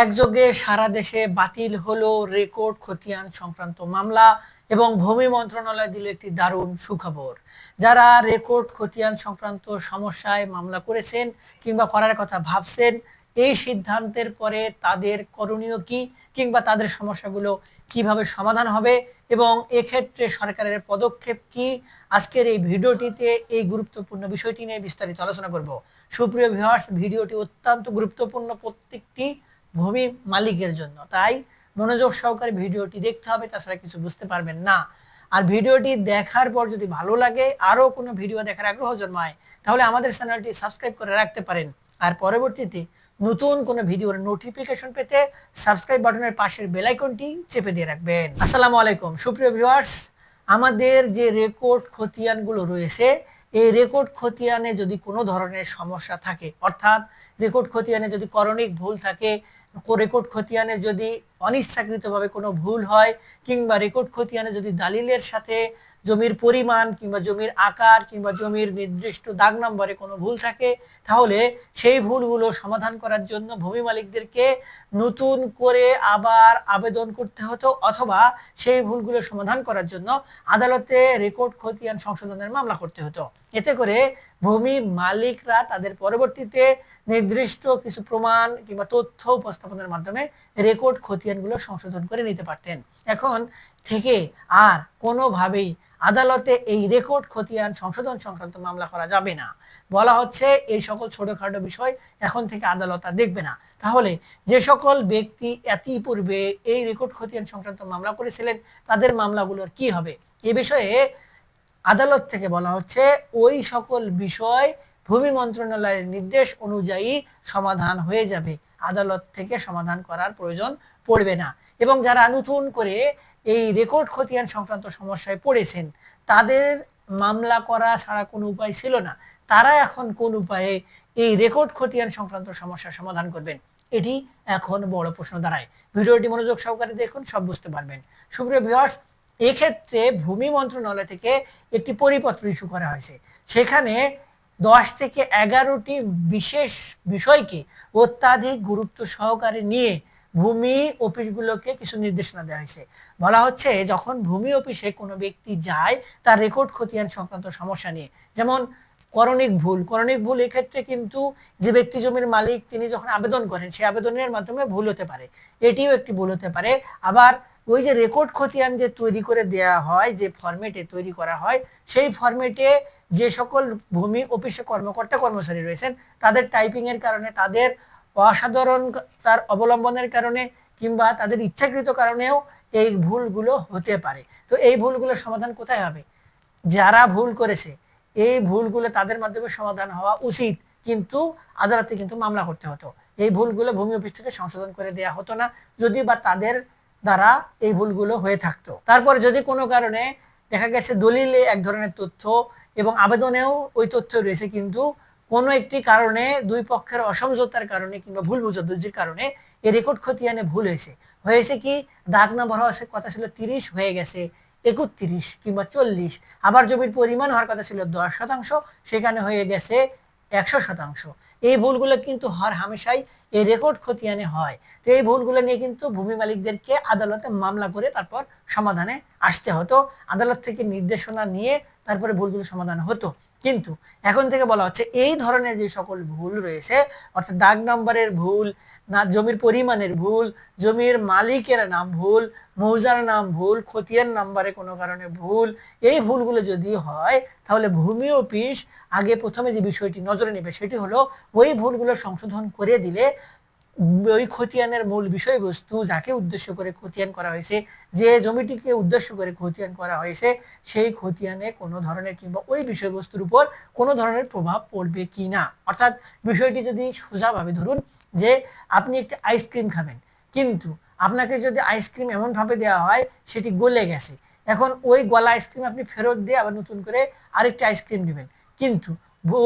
একযোগে সারা দেশে বাতিল হলো রেকর্ড খতিয়ান সংক্রান্ত মামলা এবং ভূমি মন্ত্রণালয় দিল একটি দারুণ সুখবর। যারা রেকর্ড খতিয়ান সংক্রান্ত সমস্যায় মামলা করেছেন কিংবা করার কথা ভাবছেন, এই সিদ্ধান্তের পরে তাদের করণীয় কি কিংবা তাদের সমস্যাগুলো কীভাবে সমাধান হবে এবং এক্ষেত্রে সরকারের পদক্ষেপ কি? আজকের এই ভিডিওটিতে এই গুরুত্বপূর্ণ বিষয়টি নিয়ে বিস্তারিত আলোচনা করব। সুপ্রিয় ভিউয়ার্স ভিডিওটি অত্যন্ত গুরুত্বপূর্ণ প্রত্যেকটি ভূমি মালিকের জন্য। তাই মনোযোগ সহকারে ভিডিওটি দেখতে হবে, তাছাড়া কিছু বুঝতে পারবেন না। আর ভিডিওটি দেখার পর যদি ভালো লাগে, আরও কোনো ভিডিও দেখার আগ্রহ জন্মায়, তাহলে আমাদের চ্যানেলটি সাবস্ক্রাইব করে রাখতে পারেন। আর পরবর্তীতে নতুন কোনো ভিডিওর নোটিফিকেশন পেতে সাবস্ক্রাইব বাটনের পাশের বেল আইকনটি চেপে দিয়ে রাখবেন। আসসালামু আলাইকুম, সুপ্রিয় ভিউয়ার্স আমাদের যে রেকর্ড খতিয়ানগুলো রয়েছে, এই রেকর্ড খতিয়ানে যদি কোনো ধরনের সমস্যা থাকে, অর্থাৎ রেকর্ড খতিয়ানে যদি করণিক ভুল থাকে রেকর্ড খতিয়ানে যদি অনিচ্ছাকৃতভাবে কোনো ভুল হয়, কিংবা রেকর্ড খতিয়ানে যদি দালিলের সাথে জমির পরিমাণ, কিংবা জমির আকার, কিংবা জমির নির্দিষ্ট দাগ নম্বরে কোনো ভুল থাকে, তাহলে সেই ভুলগুলো সমাধান করার জন্য ভূমি মালিকদেরকে নতুন করে আবার আবেদন করতে হতো, অথবা সেই ভুলগুলো সমাধান করার জন্য আদালতে রেকর্ড খতিয়ান সংশোধনের মামলা করতে হতো। এতে করে ভূমি মালিকরা তাদের পরবর্তীতে নির্দিষ্ট কিছু প্রমাণ কিংবা তথ্য উপস্থাপনের মাধ্যমে রেকর্ড খতিয়ানগুলো সংশোধন করে নিতে পারতেন। এখন থেকে আর কোনোভাবেই আদালতে এই রেকর্ড খতিয়ান সংশোধন সংক্রান্ত মামলা করা যাবে না। বলা হচ্ছে এই সকল ছোটখাটো বিষয় এখন থেকে আদালত আর দেখবে না। তাহলে যে সকল ব্যক্তি এতই পূর্বে এই রেকর্ড খতিয়ান সংক্রান্ত মামলা করেছিলেন, তাদের মামলাগুলোর কি হবে? এ বিষয়ে আদালত থেকে বলা হচ্ছে, ওই সকল বিষয় ভূমি মন্ত্রণালয়ের নির্দেশ অনুযায়ী সমাধান হয়ে যাবে। আদালত থেকে সমাধান করার প্রয়োজন পড়বে না। এবং যারা নতুন করে এই রেকর্ড খতিয়ান সংক্রান্ত সমস্যায় পড়েছেন, তাদের মামলা করা ছাড়া কোনো উপায় ছিল না। তারা এখন কোন উপায়ে এই রেকর্ড খতিয়ান সংক্রান্ত সমস্যার সমাধান করবেন? এটি এখন বড় প্রশ্ন দাঁড়ায়। ভিডিওটি মনোযোগ সহকারে দেখুন, সব বুঝতে পারবেন। সুপ্রিয় ভিউয়ার্স এক্ষেত্রে ভূমি মন্ত্রণালয় থেকে একটি পরিপত্র ইস্যু করা হয়েছে। সেখানে দশ থেকে এগারোটি বিশেষ বিষয়কে অত্যাধিক গুরুত্ব সহকারে নিয়ে ভূমি অফিসগুলোকে কিছু নির্দেশনা দেওয়া হয়েছে। বলা হচ্ছে, যখন ভূমি অফিসে কোনো ব্যক্তি যায়, তার রেকর্ড খতিয়ান সংক্রান্ত সমস্যা নিয়ে। যেমন, করণিক ভুল। করণিক ভুল এক্ষেত্রে কিন্তু যে ব্যক্তি জমির মালিক, তিনি যখন আবেদন করেন সেই আবেদনের মাধ্যমে ভুল হতে পারে। এটিও একটি ভুল হতে পারে। আবার ওই যে রেকর্ড খতিয়ান যে তৈরি করে দেয়া হয়, যে ফরম্যাটে তৈরি করা হয়, সেই ফরম্যাটে যে সকল ভূমি অফিসে কর্মকর্তা কর্মচারী রয়েছেন, তাদের টাইপিংয়ের কারণে, তাদের অসাধারণ তার অবলম্বনের কারণে কিংবা তাদের ইচ্ছাকৃত কারণেও এই ভুলগুলো হতে পারে। তো এই ভুলগুলো সমাধান কোথায় হবে? যারা ভুল করেছে, এই ভুলগুলো তাদের মাধ্যমে সমাধান হওয়া উচিত, কিন্তু আদালতে কিন্তু মামলা করতে হতো। এই ভুলগুলো ভূমি অফিস থেকে সংশোধন করে দেয়া হতো না যদি বা তাদের দ্বারা এই ভুলগুলো হয়ে থাকতো। তারপর যদি কোনো কারণে দেখা গেছে দলিলে এক ধরনের তথ্য এবং আবেদনেও ওই তথ্য রয়েছে কিন্তু কোনো একটি কারণে দুই পক্ষের অসমঝোতার কারণে কিংবা ভুল বুঝাবুঝির কারণে এই রেকর্ড খতিয়ানে ভুল হয়েছে। হয়েছে কি, দাগ নম্বর হওয়ার কথা ছিল তিরিশ, হয়ে গেছে একত্রিশ কিংবা চল্লিশ। আবার জমির পরিমাণ হওয়ার কথা ছিল দশ শতাংশ, সেখানে হয়ে গেছে একশো শতাংশ। এই ভুলগুলো কিন্তু হর হামেশাই এই রেকর্ড খতিয়ানে হয়। তো এই ভুলগুলো নিয়ে কিন্তু ভূমি মালিকদেরকে আদালতে মামলা করে তারপর সমাধানে আসতে হতো। আদালত থেকে নির্দেশনা নিয়ে তারপরে ভুলগুলো সমাধান হতো। কিন্তু এখন থেকে বলা হচ্ছে এই ধরনের যে সকল ভুল রয়েছে, অর্থাৎ দাগ নম্বরের ভুল, না জমির পরিমাণের ভুল, জমির মালিকের নাম ভুল, মৌজার নাম ভুল, খতিয়ান নাম্বারে কোনো কারণে ভুল, এই ভুলগুলো যদি হয়, তাহলে ভূমি অফিস আগে প্রথমে যে বিষয়টি নজরে নেবে সেটি হলো ওই ভুলগুলো সংশোধন করে দিলে ওই খতিয়ানের মূল বিষয়বস্তু যাকে উদ্দেশ্য করে খতিয়ান করা হয়েছে, যে জমিটিকে উদ্দেশ্য করে খতিয়ান করা হয়েছে, সেই খতিয়ানে কোনো ধরনের কিংবা ওই বিষয়বস্তুর উপর কোনো ধরনের প্রভাব পড়বে কি না? অর্থাৎ বিষয়টি যদি সোজাভাবে ধরুন যে আপনি একটি আইসক্রিম খাবেন, কিন্তু আপনাকে যদি আইসক্রিম এমনভাবে দেওয়া হয়, সেটি গলে গেছে। এখন ওই গলা আইসক্রিম আপনি ফেরত দিয়ে আবার নতুন করে আরেকটি আইসক্রিম নেবেন। কিন্তু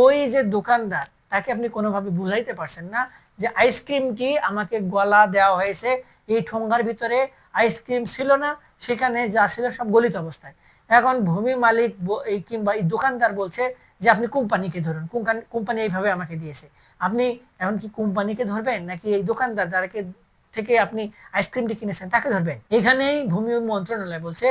ওই যে দোকানদার তাকে আপনি কোনোভাবে বুঝাইতে পারছেন না যে আইসক্রিমটি আমাকে গলা দেওয়া হয়েছে, এই ঠোঙ্গার ভিতরে আইসক্রিম ছিল না, সেখানে যা ছিল সব গলিত অবস্থায়। এখন ভূমি মালিক এই কিংবা এই দোকানদার বলছে যে আপনি কোম্পানিকে ধরুন, কোম্পানি এইভাবে আমাকে দিয়েছে। আপনি এখন কি কোম্পানিকে ধরবেন নাকি এই দোকানদার যারাকে থেকে আপনি আইসক্রিমটি কিনেছেন তাকে ধরবেন? এখানেই ভূমি মন্ত্রণালয় বলছে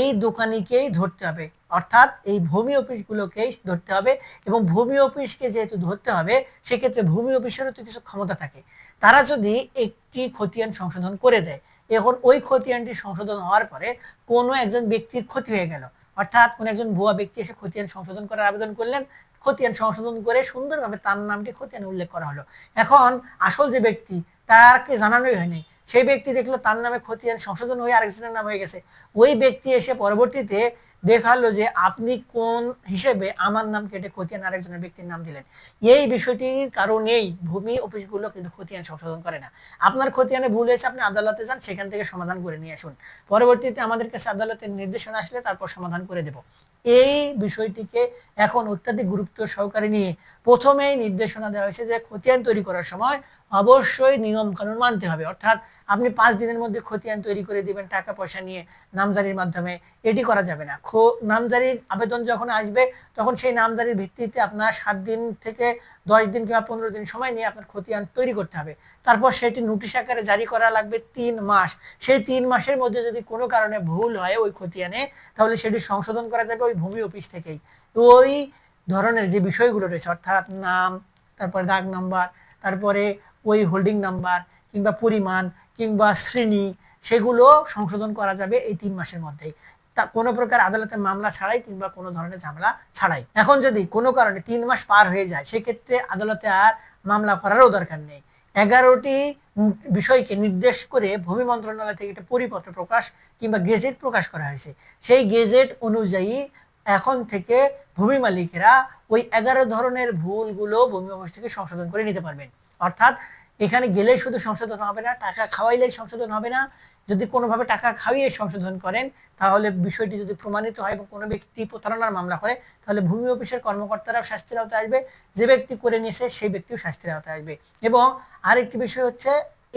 এই দোকানিকেই ধরতে হবে। অর্থাৎ এই ভূমি অফিসগুলোকেই ধরতে হবে এবং ভূমি অফিসকে যেহেতু ধরতে হবে, সেক্ষেত্রে ভূমি অফিসেরও তো কিছু ক্ষমতা থাকে। তারা যদি একটি খতিয়ান সংশোধন করে দেয়, এখন ওই খতিয়ানটি সংশোধন হওয়ার পরে কোনো একজন ব্যক্তির ক্ষতি হয়ে গেল। অর্থাৎ কোন একজন ভুয়া ব্যক্তি এসে খতিয়ান সংশোধন করার আবেদন করলেন, খতিয়ান সংশোধন করে সুন্দরভাবে তার নামটি খতিয়ানে উল্লেখ করা হলো। এখন আসল যে ব্যক্তি তারকে জানানোই হয়নি সেই ব্যক্তি দেখল তার নামে খতিয়ান সংশোধন হয়ে আরেকজনের নাম হয়ে গেছে। ওই ব্যক্তি এসে পরবর্তীতে দেখাল যে আপনি কোন হিসেবে আমার নাম কেটে খতিয়ান আরেকজনের ব্যক্তির নাম দিলেন। এই বিষয়টির কারণেই ভূমি অফিসগুলো কিন্তু খতিয়ান সংশোধন করে না। আপনার খতিয়ানে ভুল হয়েছে, আপনি আদালতে যান, সেখান থেকে সমাধান করে নিয়ে আসুন। পরবর্তীতে আমাদের কাছে আদালতের নির্দেশনা আসলে তারপর সমাধান করে দেব। এই বিষয়টিকে এখন অত্যাধিক গুরুত্ব সহকারে নিয়ে প্রথমেই নির্দেশনা দেওয়া হয়েছে যে খতিয়ান তৈরি করার সময় অবশ্যই নিয়ম কানুন মানতে হবে। অর্থাৎ আপনি পাঁচ দিনের মধ্যে খতিয়ান তৈরি করে দিবেন, টাকা পয়সা নিয়ে নামজারির মাধ্যমে, এটি করা যাবে না। খো নামজারির আবেদন যখন আসবে, তখন সেই নামজারির ভিত্তিতে আপনার সাত দিন থেকে দশ দিন কিংবা পনেরো দিন সময় নিয়ে আপনার খতিয়ান তৈরি করতে হবে। তারপর সেটি নোটিশ আকারে জারি করা লাগবে তিন মাস। সেই তিন মাসের মধ্যে যদি কোনো কারণে ভুল হয় ওই খতিয়ানে, তাহলে সেটি সংশোধন করা যাবে ওই ভূমি অফিস থেকেই। ওই ধরনের যে বিষয়গুলো রয়েছে, অর্থাৎ নাম, তারপরে দাগ নাম্বার, তারপরে ওই হোল্ডিং নাম্বার কিংবা পরিমাণ কিংবা শ্রেণি সেগুলো সংশোধন করা যাবে এই তিন মাসের মধ্যেই। তা কোনো প্রকার আদালতে মামলা ছাড়াই কিংবা কোনো ধরনের ঝামেলা ছাড়াই। এখন যদি কোনো কারণে তিন মাস পার হয়ে যায়, সেক্ষেত্রে আদালতে আর মামলা করারও দরকার নেই। এগারোটি বিষয়কে নির্দেশ করে ভূমি মন্ত্রণালয় থেকে একটা পরিপত্র প্রকাশ কিংবা গেজেট প্রকাশ করা হয়েছে। সেই গেজেট অনুযায়ী এখন থেকে ভূমি মালিকেরা ওই এগারো ধরনের ভুলগুলো ভূমি অফিস থেকে সংশোধন করে নিতে পারবেন। অর্থাৎ এখানে গেলেই শুধু সংশোধন হবে না, টাকা খাওয়াইলেই সংশোধন হবে না। যদি কোনোভাবে টাকা খাওয়িয়ে সংশোধন করেন, তাহলে বিষয়টি যদি প্রমাণিত হয় এবং কোনো ব্যক্তি প্রতারণার মামলা করে, তাহলে ভূমি অফিসের কর্মকর্তারাও শাস্তির আওতায় আসবে। যে ব্যক্তি করে নিয়েছে, সেই ব্যক্তিও শাস্তির আওতায় আসবে। এবং আরেকটি বিষয় হচ্ছে,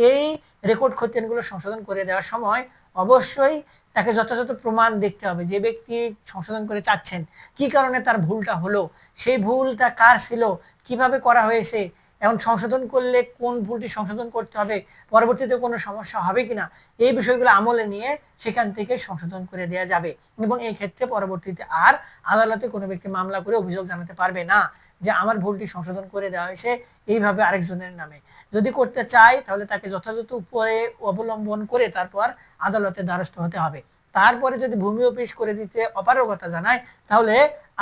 এই রেকর্ড খতিয়ানগুলো সংশোধন করে দেওয়ার সময় অবশ্যই তাকে যথাযথ প্রমাণ দেখতে হবে, যে ব্যক্তি সংশোধন করে চাচ্ছেন। কি কারণে তার ভুলটা হলো? সেই ভুলটা কার ছিল? কীভাবে করা হয়েছে? এখন সংশোধন করলে কোন ভুলটি সংশোধন করতে হবে, পরবর্তীতে কোনো সমস্যা হবে কিনা, এই বিষয়গুলো আমলে নিয়ে সেখান থেকে সংশোধন করে দেওয়া যাবে। এবং এই ক্ষেত্রে পরবর্তীতে আর আদালতে কোনো ব্যক্তি মামলা করে অভিযোগ জানাতে পারবে না যে আমার ভুলটি সংশোধন করে দেওয়া হয়েছে এইভাবে আরেকজনের নামে। যদি করতে চায় তাহলে তাকে যথাযথ উপায়ে অবলম্বন করে তারপর আদালতে দ্বারস্থ হতে হবে। তারপরে যদি ভূমি অফিস করে দিতে অপারগতা জানায়, তাহলে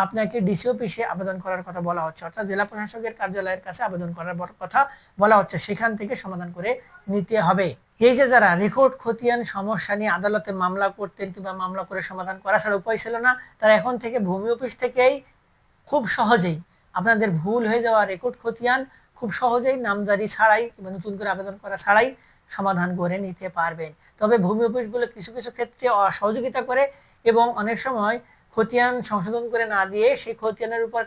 আপনাকে ডিসি অফিসে আবেদন করার কথা বলা হচ্ছে। অর্থাৎ জেলা প্রশাসকের কার্যালয়ের কাছে আবেদন করার কথা বলা হচ্ছে। সেখান থেকে সমাধান করে নিতে হবে। এই যে যারা রেকর্ড খতিয়ান সমস্যা নিয়ে আদালতে মামলা করতেন কিংবা মামলা করে সমাধান করা ছাড়া উপায় ছিল না, তারা এখন থেকে ভূমি অফিস থেকেই খুব সহজেই আপনাদের ভুল হয়ে যাওয়া রেকর্ড খতিয়ান খুব সহজেই নামজারি ছাড়াই কিংবা নতুন করে আবেদন করা ছাড়াই সমাধান করে নিতে পারবেন। তবে ভূমি অফিসগুলো কিছু কিছু ক্ষেত্রে সহযোগিতা করে এবং অনেক সময় খতিয়ান সংশোধন করে না দিয়ে সেই খতিয়ানের উপর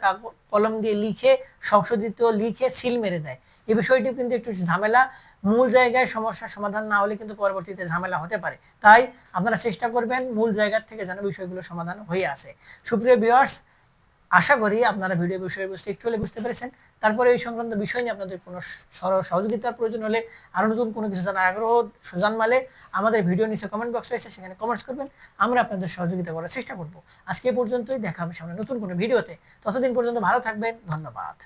কলম দিয়ে লিখে, সংশোধিত লিখে সিল মেরে দেয়। এই বিষয়টি কিন্তু একটু ঝামেলা। মূল জায়গায় সমস্যার সমাধান না হলে কিন্তু পরবর্তীতে ঝামেলা হতে পারে। তাই আপনারা চেষ্টা করবেন মূল জায়গার থেকে যেন বিষয়গুলো সমাধান হয়ে আসে। সুপ্রিয় বিয়ার্স আশা করি আপনারা ভিডিও বিষয়ে বুঝতে একটু হলে বুঝতে পেরেছেন। তারপরে এই সংক্রান্ত বিষয় নিয়ে আপনাদের কোনো সহযোগিতার প্রয়োজন হলে আরও নতুন কোনো কিছু জানার আগ্রহ জন্মালে আমাদের ভিডিও নিচে কমেন্ট বক্স রয়েছে, সেখানে কমেন্টস করবেন। আমরা আপনাদের সহযোগিতা করার চেষ্টা করব। আজকে পর্যন্তই, দেখা হবে সামনে নতুন কোনো ভিডিওতে। ততদিন পর্যন্ত ভালো থাকবেন, ধন্যবাদ।